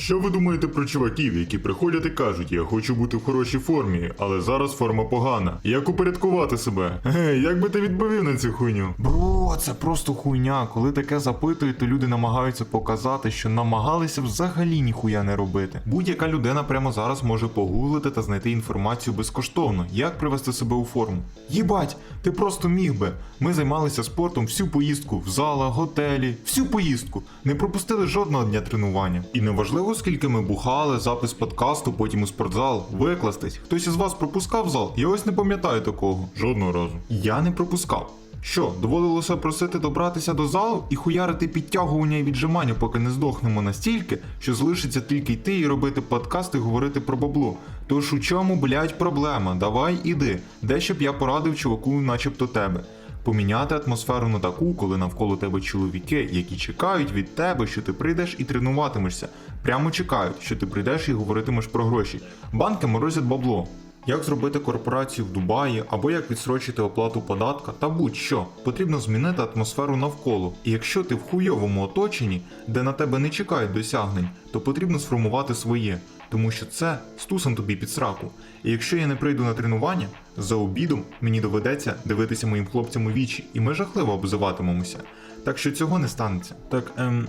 Що ви думаєте про чуваків, які приходять і кажуть, я хочу бути в хорошій формі, але зараз форма погана. Як упорядкувати себе? Гей, як би ти відповів на цю хуйню? Бро, це просто хуйня. Коли таке запитують, то люди намагаються показати, що намагалися взагалі ніхуя не робити. Будь-яка людина прямо зараз може погуглити та знайти інформацію безкоштовно, як привести себе у форму. Їбать, ти просто міг би. Ми займалися спортом всю поїздку в залах, готелі, всю поїздку. Не пропустили жодного дня тренування. І неважливо, скільки ми бухали, запис подкасту, потім у спортзал, викластись. Хтось із вас пропускав зал? Я ось не пам'ятаю такого. Жодного разу. Я не пропускав. Що, доводилося просити добратися до залу і хуярити підтягування і віджимання, поки не здохнемо настільки, що залишиться тільки йти і робити подкаст і говорити про бабло. Тож у чому, блядь, проблема? Давай іди. Де щоб я порадив чуваку, начебто тебе. Поміняти атмосферу на таку, коли навколо тебе чоловіки, які чекають від тебе, що ти прийдеш і тренуватимешся. Прямо чекають, що ти прийдеш і говоритимеш про гроші. Банки морозять бабло. Як зробити корпорацію в Дубаї, або як відсрочити оплату податка, та будь-що, потрібно змінити атмосферу навколо. І якщо ти в хуйовому оточенні, де на тебе не чекають досягнень, то потрібно сформувати своє, тому що це стусом тобі під сраку. І якщо я не прийду на тренування, за обідом мені доведеться дивитися моїм хлопцям у вічі, і ми жахливо обзиватимемося. Так що цього не станеться. Так, ем,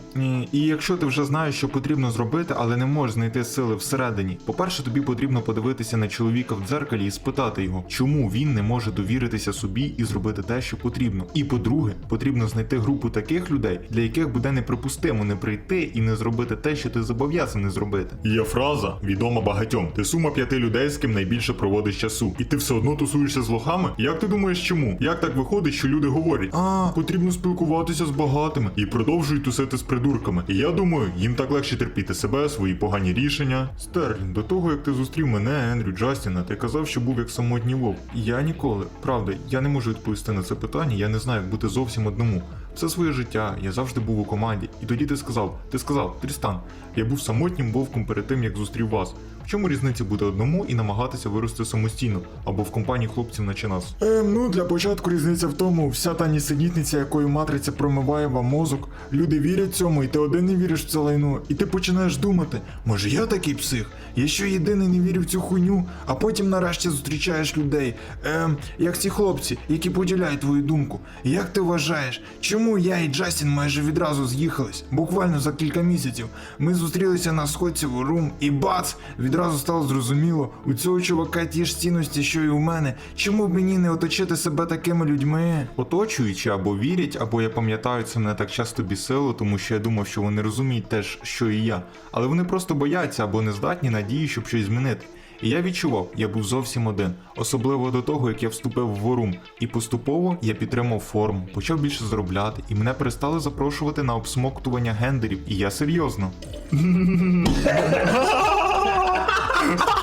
і, якщо ти вже знаєш, що потрібно зробити, але не можеш знайти сили всередині, по-перше, тобі потрібно подивитися на чоловіка в дзеркалі і спитати його, чому він не може довіритися собі і зробити те, що потрібно. І по-друге, потрібно знайти групу таких людей, для яких буде неприпустимо не прийти і не зробити те, що ти зобов'язаний зробити. Є фраза, відома багатьом. Ти сума п'яти людей, з ким найбільше проводиш часу, і ти все одно тусуєшся з лохами. Як ти думаєш, чому? Як так виходить, що люди говорять, а потрібно спілкуватися з багатими і продовжують тусити з придурками. І я думаю, їм так легше терпіти себе, свої погані рішення. Стерлін, до того як ти зустрів мене, Ендрю Джастіна, ти казав, що був як самотній вовк. Я ніколи, правда, я не можу відповісти на це питання, я не знаю, як бути зовсім одному. Все своє життя я завжди був у команді. І тоді ти сказав: ти сказав, Трістан, я був самотнім вовком перед тим, як зустрів вас. В чому різниця бути одному і намагатися вирости самостійно або в компанії хлопців наче нас? Ем, ну для початку різниця в тому, вся та нісенітниця, якою матриця промиває вам мозок. Люди вірять цьому, і ти один не віриш в це лайно. І ти починаєш думати, може я такий псих? Я що єдиний не вірю в цю хуйню, а потім нарешті зустрічаєш людей, ем, як ці хлопці, які поділяють твою думку. Як ти вважаєш, чому я і Джастін майже відразу з'їхались? Буквально за кілька місяців. Ми зустрілися на сходці в Рум, і бац! Відразу стало зрозуміло, у цього чувака ті ж цінності, що і у мене. Чому б мені не оточити себе такими людьми? Оточуючи або вірять, або я пам'ятаю, це мене так часто бісило, тому що я думав, що вони розуміють теж, що і я. Але вони просто бояться або не здатні надії, щоб щось змінити. І я відчував, я був зовсім один, особливо до того, як я вступив в ворум. І поступово я підтримав форму, почав більше заробляти, і мене перестали запрошувати на обсмоктування гендерів. І я серйозно.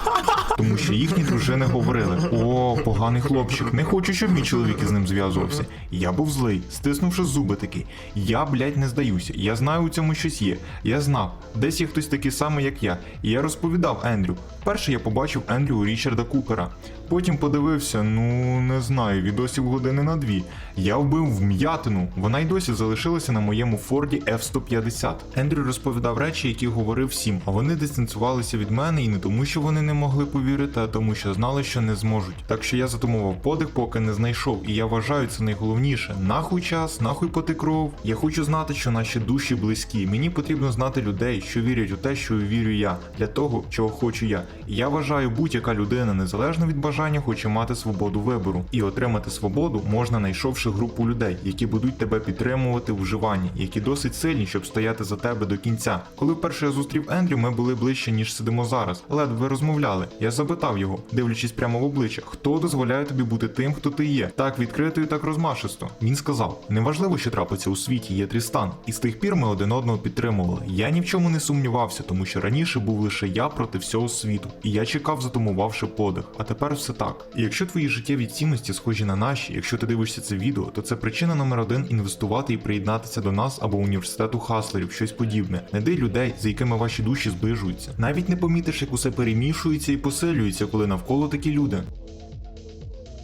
Тому що їхні дружини говорили: о, поганий хлопчик, не хочу, щоб мій чоловік із ним зв'язувався. Я був злий, стиснувши зуби такий. Я, блядь, не здаюся. Я знаю, у цьому щось є. Я знав, десь є хтось такий самий, як я. І я розповідав Ендрю. Перше я побачив Ендрю у Річарда Купера. Потім подивився, ну не знаю, відосів години на дві. Я вбив вм'ятину. Вона й досі залишилася на моєму Форді F-150. Ендрю розповідав речі, які говорив всім, а вони дистанціювалися від мене і не тому, що вони не могли повірити, а тому, що знали, що не зможуть. Так що я затумував подих, поки не знайшов. І я вважаю це найголовніше. Нахуй час, нахуй поти кров. Я хочу знати, що наші душі близькі. Мені потрібно знати людей, що вірять у те, що вірю я, для того, чого хочу я. І я вважаю, будь-яка людина, незалежно від бажання, хоче мати свободу вибору. І отримати свободу можна, знайшовши групу людей, які будуть тебе підтримувати в вживанні, які досить сильні, щоб стояти за тебе до кінця. Коли вперше я зустрів Ендрю, ми були ближче, ніж сидимо зараз. Ледве розмовляли. Я запитав його, дивлячись прямо в обличчя, хто дозволяє тобі бути тим, хто ти є, так відкрито і так розмашисто. Він сказав: неважливо, що трапиться у світі, є Трістан. І з тих пір ми один одного підтримували. Я ні в чому не сумнівався, тому що раніше був лише я проти всього світу, і я чекав, затумувавши подих. А тепер все так. І якщо твої життєві цінності схожі на наші, якщо ти дивишся це відео, то це причина номер один інвестувати і приєднатися до нас або університету хаслерів, щось подібне. Найди людей, з якими ваші душі зближуються. Навіть не помітиш, як усе перемішується і посилюється, коли навколо такі люди.